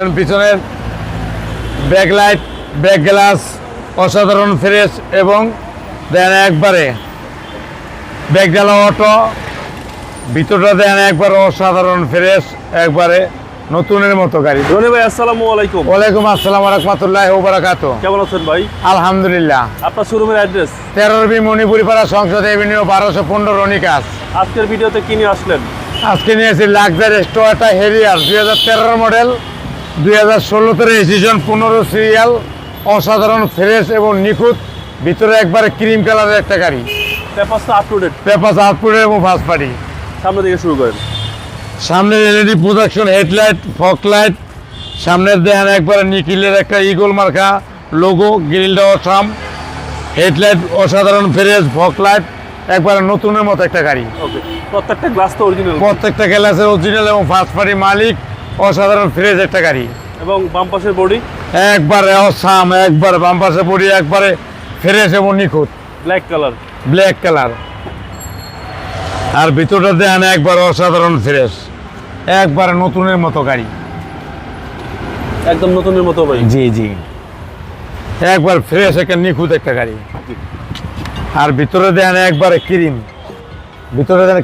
পিছনের backlight back glass অসাধারণ fresh এবং দেন একবারে ব্যাকডালা অটো ভিতরটা দেন একবার অসাধারণ ফ্রেশ একবারে নতুনের মতো গাড়ি। রনি ভাই আসসালামু আলাইকুম। ওয়ালাইকুম আসসালাম রহমতুল্লাহ ওবরাকাত কেমন আছেন ভাই? আলহামদুলিল্লাহ। আপনার শোরুমের অ্যাড্রেস তেরোর বি মণিপুরি পাড়া সংসদ এভিনিউ বারোশো পনেরো রনিকাস। আজকের ভিডিওতে কি নিয়ে আসলেন? আজকে নিয়েছি লাক্সারি টয়োটা হেরিয়ার দুই হাজার তেরোর মডেল দুই হাজার ষোলোতে রেজিস্ট্রেশন পনেরো সিরিয়াল অসাধারণ ফ্রেশ এবং নিখুঁত ভিতরে একবারে ক্রিম কালারের একটা গাড়ি। পেপারসটা আপ টু ডেট পেপাস এবং ফার্স্ট পার্টি সামনে থেকে শুরু করেন। সামনে LED production headlight fog light সামনের দেখান একবারে নিকিলের একটা ইগল মার্কা লোগো গ্রিলটা অসাম হেডলাইট অসাধারণ ফ্রেশ ফক লাইট একবারে নতুনের মতো একটা গাড়ি। ওকে প্রত্যেকটা গ্লাস তো অরিজিনাল প্রত্যেকটা গ্লাসের অরিজিনাল এবং ফার্স্ট পার্টি মালিক অসাধারণ ফ্রেশ একটা গাড়ি। এবং বাম পাশের বডি? একবারে অসাম একবারে বাম পড়ি একবারে ফ্রেশ এবং নিখুঁত। ব্ল্যাক কালার ব্ল্যাক কালার আর ভিতরটা দেন একবার অসাধারণ ফ্রেশ। একবারে নতুনের মতো গাড়ি। একদম নতুনের মতো ভাই। জি জি। একবার ফ্রেশ একটা নিখুঁত একটা গাড়ি। আর ভিতরে দেন একবারে ক্রিম। ভিতরে দেন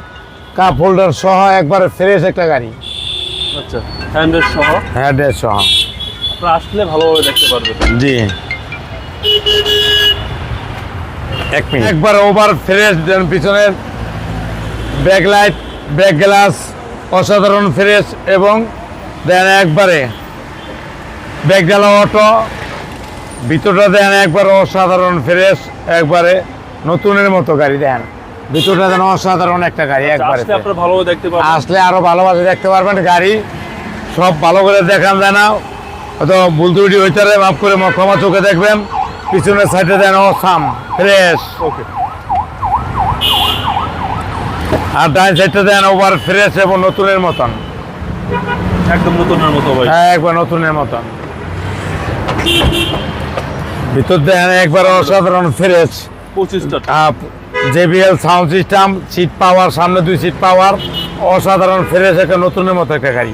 কাপ হোল্ডার সহ একবারে ফ্রেশ একটা গাড়ি। আচ্ছা। হ্যান্ডেল সহ? হ্যাঁ সহ। আপনারা আসলে ভালোভাবে দেখতে পারবেন জি। এক মিনিট। একবার ওভার ফ্রেশ দেন পিছনের ব্যাকলাইট ব্যাক গ্লাস অসাধারণ ফ্রেশ এবং দেন একবারে ব্যাকডালা অটো। ভিতরটা দেন একবার অসাধারণ ফ্রেশ একবারে নতুনের মতো গাড়ি দেন। ভিতরটা দেন অসাধারণ একটা গাড়ি একবারে আসলে আপনারা ভালোভাবে দেখতে পারবেন। আসলে আরও ভালোভাবে দেখতে পারবেন গাড়ি। সব ভালো করে দেখান যায় না। হয়তো ভুল ত্রুটি হইতে মাফ করে ক্ষমা চোখে দেখবেন। পিছনের সাইডে দেন অসাম ফ্রেশ ওকে আর ডাইন সাইডে দেন ওভার ফ্রেশ এবং নতুনের মতন। একদম নতুনের মতো ভাই। হ্যাঁ একবার নতুনের মতন। ভিতর দেন একবার অসাধারণ ফ্রেশ পঁচিশটা। JBL sound system seat power সামনে দুই সিট পাওয়ার অসাধারণ ফ্রেশ একটা নতুনের মতো একটা গাড়ি।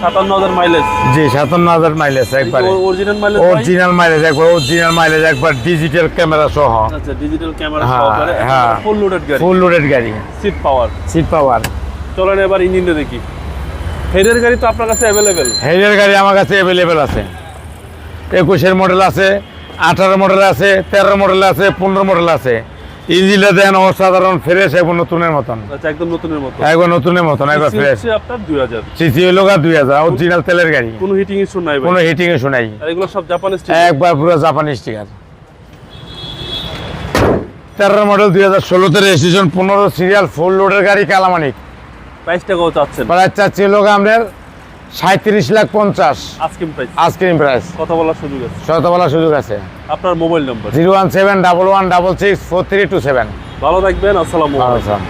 সাতান্ন হাজার মাইলেজ জি সাতান্ন হাজার মাইলেজ একবার। অরিজিনাল মাইলেজ অরিজিনাল মাইলেজ একবার অরিজিনাল মাইলেজ একবার ডিজিটাল ক্যামেরা সহ। আচ্ছা ডিজিটাল ক্যামেরা হ্যাঁ, হ্যাঁ। ফুল লোডেড গাড়ি। ফুল লোডেড গাড়ি। সিট পাওয়ার সিট পাওয়ার চলেন এবার ইঞ্জিনটা দেখি। হেডের গাড়ি তো আপনার কাছে অ্যাভেলেবেল হেডের গাড়ি আমার কাছে অ্যাভেলেবেল আছে। একুশের মডেল আছে আঠারো মডেল আছে তেরো মডেল আছে পনেরো মডেল আছে। ইঞ্জিনটা দেন অসাধারণ ফ্রেশ এবং নতুনের মতন। আচ্ছা একদম নতুনের মতো একবার নতুনের মতন একবার ফ্রেশ আপনার দুই হাজার। সিসি হইল গা দুই হাজার অরিজিনাল তেলের গাড়ি। কোনো হিটিং ইস্যু নাই কোনো হিটিং এ শোনাই এগুলো সব জাপানিজ একবার পুরো জাপানি স্টিকার তেরো মডেল দুই হাজার ষোলোতে রেজিস্ট্রেশন পনেরো সিরিয়াল ফুল লোডের গাড়ি কালামানিক। প্রাইসটা কত চাচ্ছেন। প্রাইস চাচ্ছিল আমাদের সাঁত্রিশ লাখ পঞ্চাশ। আজকে প্রাইস আইসক্রিম প্রাইস কথা বলার সুযোগ আছে। শত বলার সুযোগ আছে। আপনার mobile number. Zero one seven double one double six four three two seven. ভালো থাকবেন আসসালামু আলাইকুম।